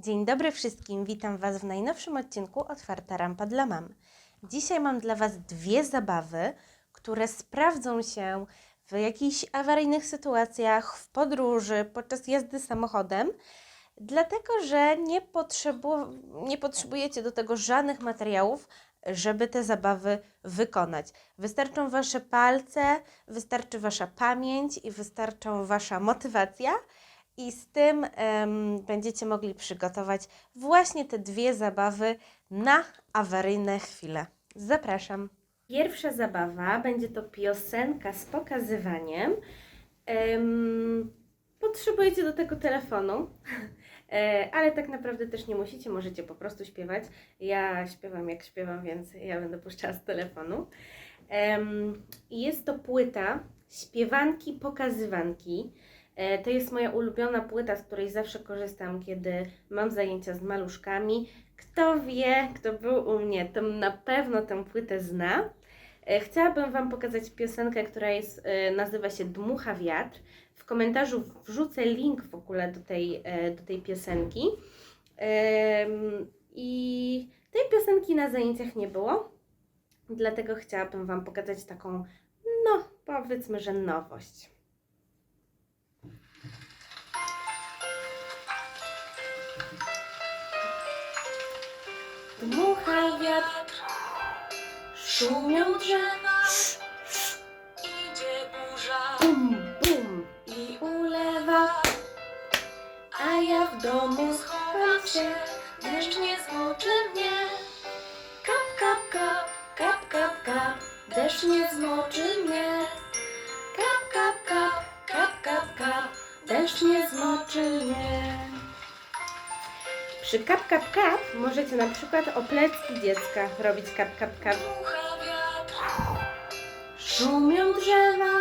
Dzień dobry wszystkim, witam Was w najnowszym odcinku Otwarta Rampa dla Mam. Dzisiaj mam dla Was dwie zabawy, które sprawdzą się w jakichś awaryjnych sytuacjach, w podróży, podczas jazdy samochodem, dlatego że nie, potrzebu- nie potrzebujecie do tego żadnych materiałów, żeby te zabawy wykonać. Wystarczą Wasze palce, wystarczy Wasza pamięć i wystarczą Wasza motywacja. I z tym em, będziecie mogli przygotować właśnie te dwie zabawy na awaryjne chwile. Zapraszam. Pierwsza zabawa będzie to piosenka z pokazywaniem. Em, potrzebujecie do tego telefonu, e, ale tak naprawdę też nie musicie, możecie po prostu śpiewać. Ja śpiewam jak śpiewam, więc ja będę puszczała z telefonu. Jest to płyta śpiewanki, pokazywanki. E, To jest moja ulubiona płyta, z której zawsze korzystam, kiedy mam zajęcia z maluszkami. Kto wie, kto był u mnie, to na pewno tę płytę zna. E, Chciałabym Wam pokazać piosenkę, która jest, e, nazywa się Dmucha Wiatr. W komentarzu wrzucę link w ogóle do tej, do tej piosenki. I tej piosenki na zajęciach nie było, dlatego chciałabym Wam pokazać taką, no powiedzmy, że nowość. Wiatr, Szumią drzewa, idzie burza bum, bum. i ulewa, a ja w domu schowam się, deszcz nie zmoczy mnie. Kap, kap, kap, kap, kap, kap, deszcz nie zmoczy mnie. Kap, kap, kap, kap, kap, kap, deszcz nie zmoczy mnie. Przy kap, kap, kap możecie na przykład o plecki dziecka robić kap, kap, kap. Szumią drzewa,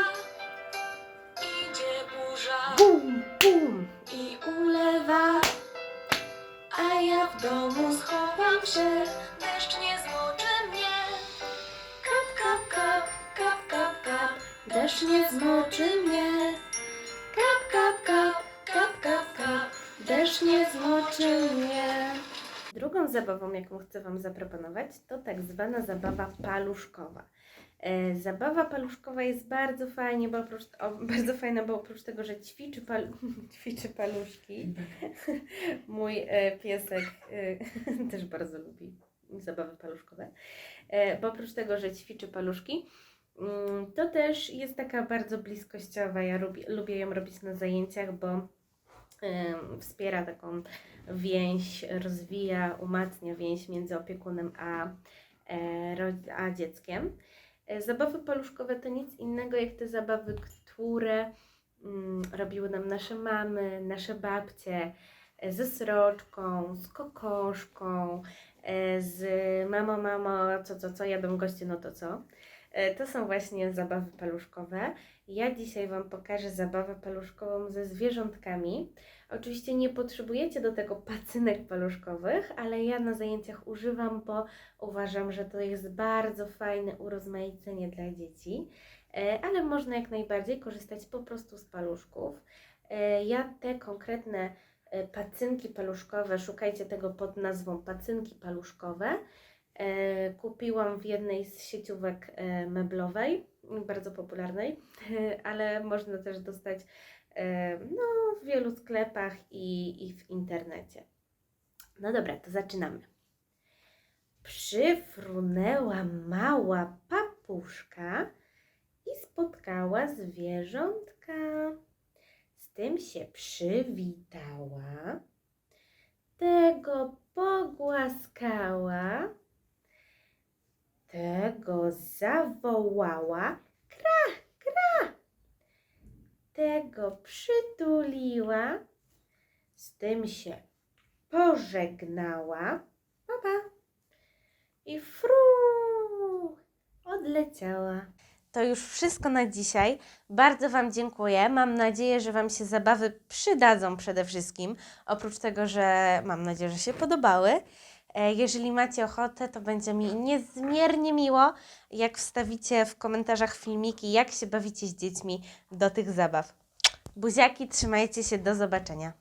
idzie burza. Bum, bum. i ulewa, a ja w domu schowam się, deszcz nie zmoczy mnie. Kap, kap, kap, kap, kap, kap, deszcz nie zmoczy mnie. Kap, kap, kap, kap, kap, kap, deszcz nie zmoczy mnie. Drugą zabawą, jaką chcę Wam zaproponować, to tak zwana zabawa paluszkowa. E, zabawa paluszkowa jest bardzo fajnie, bo oprócz, o, bardzo fajna, bo oprócz tego, że ćwiczy, pal, ćwiczy paluszki, mój e, piesek e, też bardzo lubi zabawy paluszkowe, bo oprócz tego, że ćwiczy paluszki, mm, to też jest taka bardzo bliskościowa. Ja lubię, lubię ją robić na zajęciach, bo wspiera taką więź, rozwija, umacnia więź między opiekunem a, e, a dzieckiem. E, Zabawy paluszkowe to nic innego jak te zabawy, które mm, robiły nam nasze mamy, nasze babcie, e, ze sroczką, z kokoszką, z mamo, mamo, co, co, co, jadą goście, no to co. E, To są właśnie zabawy paluszkowe. Ja dzisiaj Wam pokażę zabawę paluszkową ze zwierzątkami. Oczywiście nie potrzebujecie do tego pacynek paluszkowych, ale ja na zajęciach używam, bo uważam, że to jest bardzo fajne urozmaicenie dla dzieci. E, Ale można jak najbardziej korzystać po prostu z paluszków. E, Ja te konkretne pacynki paluszkowe, szukajcie tego pod nazwą pacynki paluszkowe. E, Kupiłam w jednej z sieciówek e, meblowej, bardzo popularnej, ale można też dostać e, no, w wielu sklepach i, i w internecie. No dobra, to zaczynamy. Przyfrunęła mała papuszka i spotkała zwierzątka. Z tym się przywitała, tego pogłaskała, tego zawołała, kra, kra, tego przytuliła, z tym się pożegnała, papa, i fru, odleciała. To już wszystko na dzisiaj. Bardzo Wam dziękuję. Mam nadzieję, że Wam się zabawy przydadzą przede wszystkim. Oprócz tego, że mam nadzieję, że się podobały. E, Jeżeli macie ochotę, to będzie mi niezmiernie miło, jak wstawicie w komentarzach filmiki, jak się bawicie z dziećmi do tych zabaw. Buziaki, trzymajcie się, do zobaczenia.